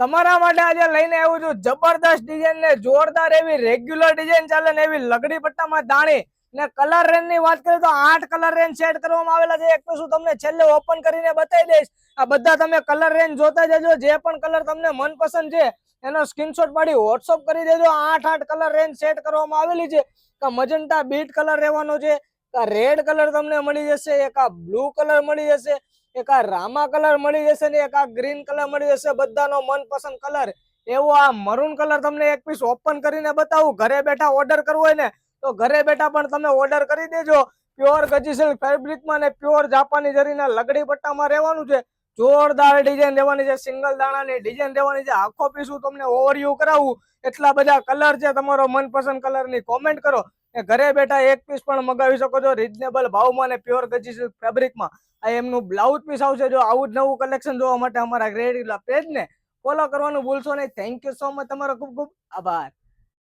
તમારા માટે આજે લઈને આવ્યું છું જબરદસ્ત ડિઝાઇન ને જોરદાર એવી રેગ્યુલર ડિઝાઇન ચાલે ને એવી લગડી પટ્ટામાં દાણી ને કલર રેન્જની વાત કરીએ તો આઠ કલર રેન્જ સેટ કરવામાં આવેલા છે. એક તો શું તમને છેલ્લે ઓપન કરીને બતાવી દઈશ. આ બધા તમે કલર રેન્જ જોતા જજો. જે પણ કલર તમને મનપસંદ છે, એનો સ્ક્રીનશોટ પાડી વોટ્સઅપ કરી દેજો. આઠ આઠ કલર રેન્જ સેટ કરવામાં આવેલી છે. મજંટા બીટ કલર રહેવાનો છે. રેડ કલર તમને મળી જશે. એક આ બ્લુ કલર મળી જશે. એક આ રામા કલર મળી જશે ને એક આ ગ્રીન કલર મળી જશે, બધાનો મનપસંદ કલર. એવો આ મરૂન કલર તમને એક પીસ ઓપન કરીને બતાવું. ઘરે બેઠા ઓર્ડર કરવો હોય ને, તો ઘરે બેઠા પણ તમે ઓર્ડર કરી દેજો. પ્યોર ગજી ફેબ્રિકમાં ને પ્યોર જાપાની જરીના લગડી પટ્ટામાં રહેવાનું છે. જોરદાર ડિઝાઇન રહેવાની છે. સિંગલ દાણાની ડિઝાઇન રહેવાની છે. આખો પીસ હું તમને ઓવરવ્યુ કરાવું. એટલા બધા કલર છે. તમારો મનપસંદ કલરની કોમેન્ટ કરો. એ ઘરે બેઠા એક પીસ પણ મગાવી શકો છો. રિઝનેબલ ભાવમાં અને પ્યોર ગજી સિલ્ક ફેબ્રિકમાં આ એમનું બ્લાઉઝ પીસ આવશે જો આવું જ નવું કલેક્શન જોવા માટે અમારા ગ્રેડ પેજ ને ફોલો કરવાનું ભૂલશો નહીં. થેન્ક યુ સો મચ તમારો ખૂબ ખૂબ આભાર.